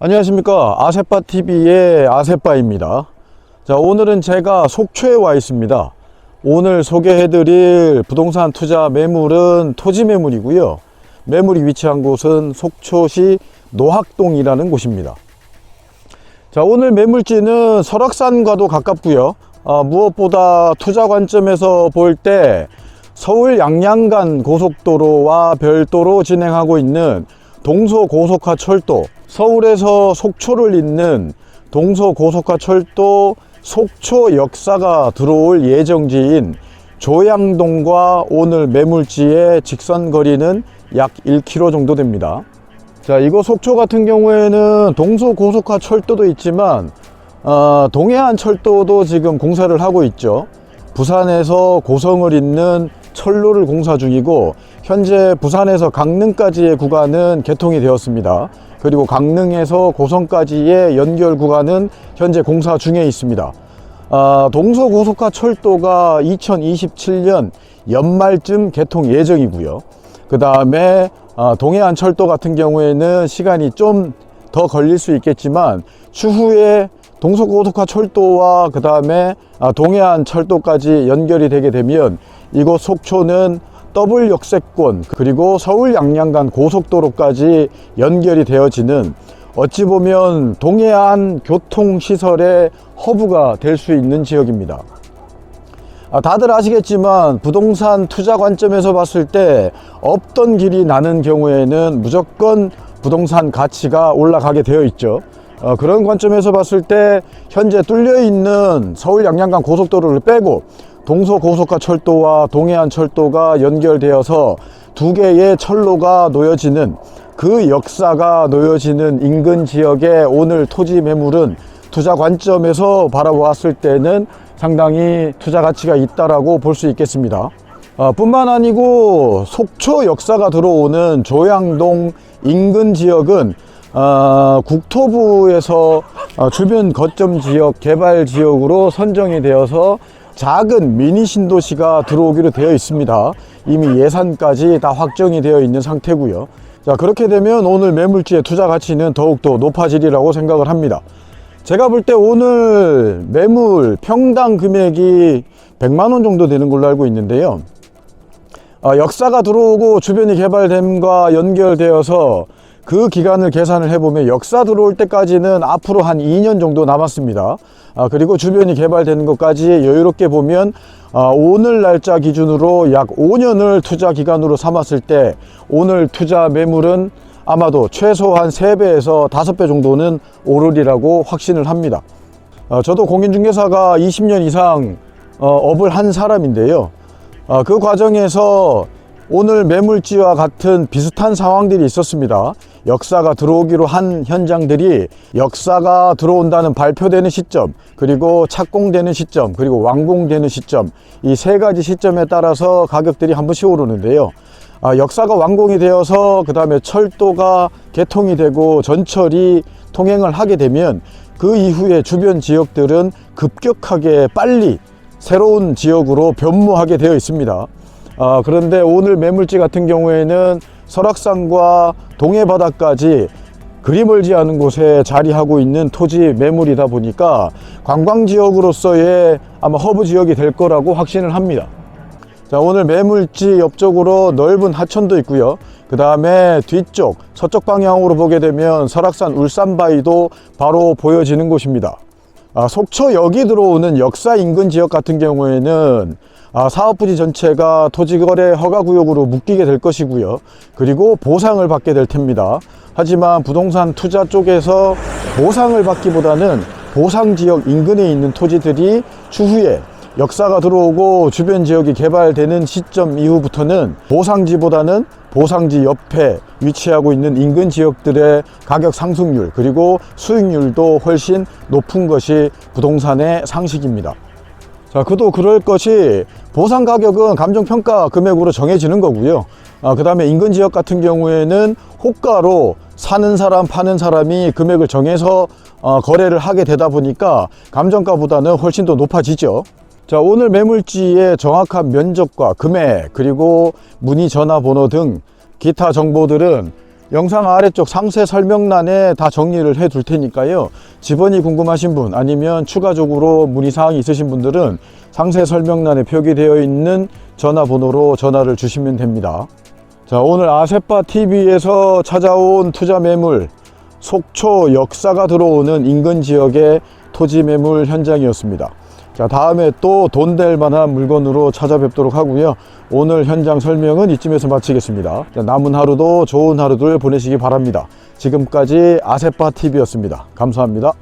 안녕하십니까. 아세빠TV의 아세빠입니다. 자 오늘은 제가 속초에 와 있습니다. 오늘 소개해드릴 부동산 투자 매물은 토지 매물이고요. 매물이 위치한 곳은 속초시 노학동이라는 곳입니다. 자 오늘 매물지는 설악산과도 가깝고요. 아, 무엇보다 투자 관점에서 볼 때 서울 양양간 고속도로와 별도로 진행하고 있는 동서고속화 철도 서울에서 속초를 잇는 동서고속화 철도 속초 역사가 들어올 예정지인 조양동과 오늘 매물지의 직선 거리는 약 1km 정도 됩니다. 자, 이곳 속초 같은 경우에는 동서고속화 철도도 있지만 어, 동해안 철도도 지금 공사를 하고 있죠. 부산에서 고성을 잇는 철로를 공사 중이고 현재 부산에서 강릉까지의 구간은 개통이 되었습니다. 그리고 강릉에서 고성까지의 연결 구간은 현재 공사 중에 있습니다. 아, 동서고속화 철도가 2027년 연말쯤 개통 예정이고요. 그 다음에 아, 동해안 철도 같은 경우에는 시간이 좀 더 걸릴 수 있겠지만 추후에 동서고속화 철도와 그 다음에 동해안 철도까지 연결이 되게 되면 이곳 속초는 더블 역세권 그리고 서울 양양간 고속도로까지 연결이 되어지는 어찌 보면 동해안 교통시설의 허브가 될 수 있는 지역입니다. 아, 다들 아시겠지만 부동산 투자 관점에서 봤을 때 없던 길이 나는 경우에는 무조건 부동산 가치가 올라가게 되어 있죠. 어, 그런 관점에서 봤을 때 현재 뚫려 있는 서울 양양간 고속도로를 빼고 동서 고속화 철도와 동해안 철도가 연결되어서 두 개의 철로가 놓여지는 그 역사가 놓여지는 인근 지역의 오늘 토지 매물은 투자 관점에서 바라보았을 때는 상당히 투자 가치가 있다라고 볼 수 있겠습니다. 어, 뿐만 아니고 속초 역사가 들어오는 조양동 인근 지역은 어, 국토부에서 어, 주변 거점 지역 개발 지역으로 선정이 되어서 작은 미니 신도시가 들어오기로 되어 있습니다. 이미 예산까지 다 확정이 되어 있는 상태고요. 자 그렇게 되면 오늘 매물지의 투자 가치는 더욱더 높아지리라고 생각을 합니다. 제가 볼 때 오늘 매물 평당 금액이 100만 원 정도 되는 걸로 알고 있는데요. 어, 역사가 들어오고 주변이 개발됨과 연결되어서 그 기간을 계산을 해보면 역사 들어올 때까지는 앞으로 한 2년 정도 남았습니다. 아, 그리고 주변이 개발되는 것까지 여유롭게 보면 아, 오늘 날짜 기준으로 약 5년을 투자 기간으로 삼았을 때 오늘 투자 매물은 아마도 최소한 3배에서 5배 정도는 오르리라고 확신을 합니다. 어, 저도 공인중개사가 20년 이상 어, 업을 한 사람인데요. 어, 그 과정에서 오늘 매물지와 같은 비슷한 상황들이 있었습니다. 역사가 들어오기로 한 현장들이 역사가 들어온다는 발표되는 시점, 그리고 착공되는 시점, 그리고 완공되는 시점, 이 세 가지 시점에 따라서 가격들이 한 번씩 오르는데요. 아, 역사가 완공이 되어서 그 다음에 철도가 개통이 되고 전철이 통행을 하게 되면 그 이후에 주변 지역들은 급격하게 빨리 새로운 지역으로 변모하게 되어 있습니다. 아, 그런데 오늘 매물지 같은 경우에는 설악산과 동해 바다까지 그리 멀지 않은 곳에 자리하고 있는 토지 매물이다 보니까 관광 지역으로서의 아마 허브 지역이 될 거라고 확신을 합니다. 자, 오늘 매물지 옆쪽으로 넓은 하천도 있고요. 그 다음에 뒤쪽 서쪽 방향으로 보게 되면 설악산 울산바위도 바로 보여지는 곳입니다. 아, 속초역이 들어오는 역사 인근 지역 같은 경우에는 아, 사업 부지 전체가 토지거래 허가구역으로 묶이게 될 것이고요. 그리고 보상을 받게 될 텐니다. 하지만 부동산 투자 쪽에서 보상을 받기보다는 보상 지역 인근에 있는 토지들이 추후에 역사가 들어오고 주변 지역이 개발되는 시점 이후부터는 보상지보다는 보상지 옆에 위치하고 있는 인근 지역들의 가격 상승률 그리고 수익률도 훨씬 높은 것이 부동산의 상식입니다. 자, 그도 그럴 것이 보상 가격은 감정평가 금액으로 정해지는 거고요. 아, 그 다음에 인근 지역 같은 경우에는 호가로 사는 사람, 파는 사람이 금액을 정해서 어, 거래를 하게 되다 보니까 감정가보다는 훨씬 더 높아지죠. 자, 오늘 매물지의 정확한 면적과 금액, 그리고 문의 전화번호 등 기타 정보들은 영상 아래쪽 상세 설명란에 다 정리를 해 둘 테니까요. 집원이 궁금하신 분 아니면 추가적으로 문의사항이 있으신 분들은 상세 설명란에 표기되어 있는 전화번호로 전화를 주시면 됩니다. 자, 오늘 아세파 TV에서 찾아온 투자 매물 속초 역사가 들어오는 인근 지역의 토지 매물 현장이었습니다. 자, 다음에 또 돈 될 만한 물건으로 찾아뵙도록 하고요. 오늘 현장 설명은 이쯤에서 마치겠습니다. 자, 남은 하루도 좋은 하루들 보내시기 바랍니다. 지금까지 아세파 TV였습니다. 감사합니다.